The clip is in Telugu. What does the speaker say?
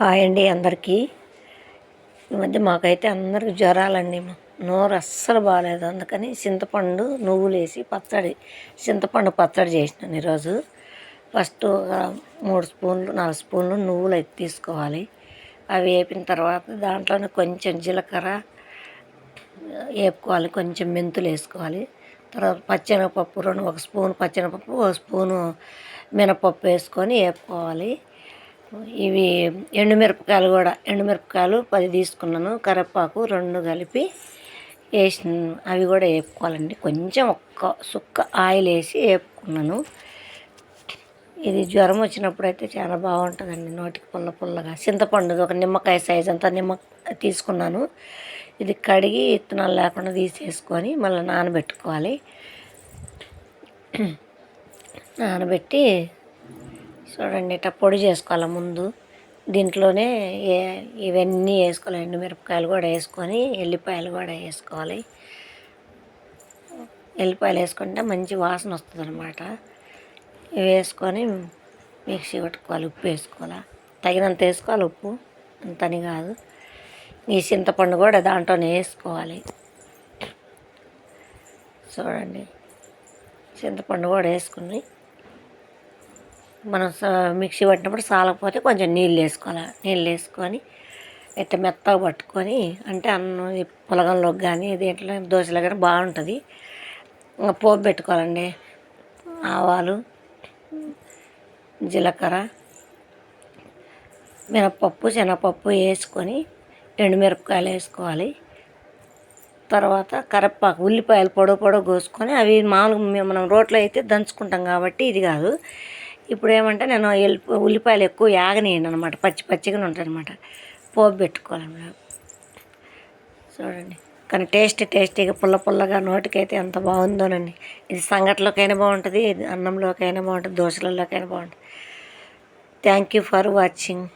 హాయ్ అండి అందరికీ. ఈ మధ్య మాకైతే అందరికి జ్వరాలండి. నోరు అస్సలు బాగాలేదు అందుకని చింతపండు నువ్వులు వేసి పచ్చడి చింతపండు పచ్చడి చేసినాను ఈరోజు. ఫస్ట్ ఒక మూడు స్పూన్లు నాలుగు స్పూన్లు నువ్వులు అయితే తీసుకోవాలి. అవి వేపిన తర్వాత దాంట్లోనే కొంచెం జీలకర్ర వేపుకోవాలి. కొంచెం మెంతులు వేసుకోవాలి. తర్వాత పచ్చెనగపప్పు రెండు ఒక స్పూన్ పచ్చెనగపప్పు ఒక స్పూను మినపప్పు వేసుకొని వేపుకోవాలి. ఇవి ఎండుమిరపకాయలు కూడా. ఎండుమిరపకాయలు పది తీసుకున్నాను. కరివేపాకు రెండు కలిపి వేసిన అవి కూడా వేపుకోవాలండి. కొంచెం ఒక్క సుక్క ఆయిల్ వేసి వేపుకున్నాను. ఇది జ్వరం వచ్చినప్పుడు అయితే చాలా బాగుంటుందండి. నోటికి పుల్ల పుల్లగా. చింతపండు ఒక నిమ్మకాయ సైజ్ అంతా నిమ్మ తీసుకున్నాను. ఇది కడిగి ఇత్తనాలు లేకుండా తీసేసుకొని మళ్ళీ నానబెట్టుకోవాలి. నానబెట్టి చూడండి ఇట్లా పొడి చేసుకోవాలి ముందు. దీంట్లోనే ఏ ఇవన్నీ వేసుకోవాలి ఎండుమిరపకాయలు కూడా వేసుకొని ఎల్లిపాయలు కూడా వేసుకోవాలి. ఎల్లిపాయలు వేసుకుంటే మంచి వాసన వస్తుంది అనమాట ఇవి వేసుకొని మిక్సీ పట్టుకోవాలి ఉప్పు వేసుకోవాలి. తగినంత వేసుకోవాలి ఉప్పు అంతని కాదు. ఈ చింతపండు కూడా దాంట్లోనే వేసుకోవాలి. చూడండి చింతపండు కూడా వేసుకుని మనం మిక్సీ పట్టినప్పుడు సాలకపోతే కొంచెం నీళ్ళు వేసుకోవాలి. నీళ్ళు వేసుకొని ఇట్ట మెత్తగా పట్టుకొని అంటే అన్నం పులగంలో కానీ దేంట్లో దోశలో కానీ బాగుంటుంది. ఇంకా పోపు పెట్టుకోవాలండి. ఆవాలు జీలకర్ర మినపప్పు శనగపప్పు వేసుకొని ఎండుమిరపకాయలు వేసుకోవాలి. తర్వాత కరివేపాకు ఉల్లిపాయలు పొడవు పొడవు కోసుకొని అవి మామూలుగా మనం రోట్లో అయితే దంచుకుంటాం కాబట్టి ఇది కాదు. ఇప్పుడు ఏమంటే నేను ఉల్లిపాయలు ఎక్కువ యాగనేయండి అనమాట పచ్చి పచ్చిగా ఉంటాయన్నమాట. పోపు పెట్టుకోవాలన్నమాట. చూడండి. కానీ టేస్ట్ టేస్టీగా పుల్ల పుల్లగా నోటికైతే ఎంత బాగుందోనండి. ఇది సంగట్లోకైనా బాగుంటుంది ఇది అన్నంలోకైనా బాగుంటుంది దోశలలోకైనా బాగుంటుంది. Thank you for watching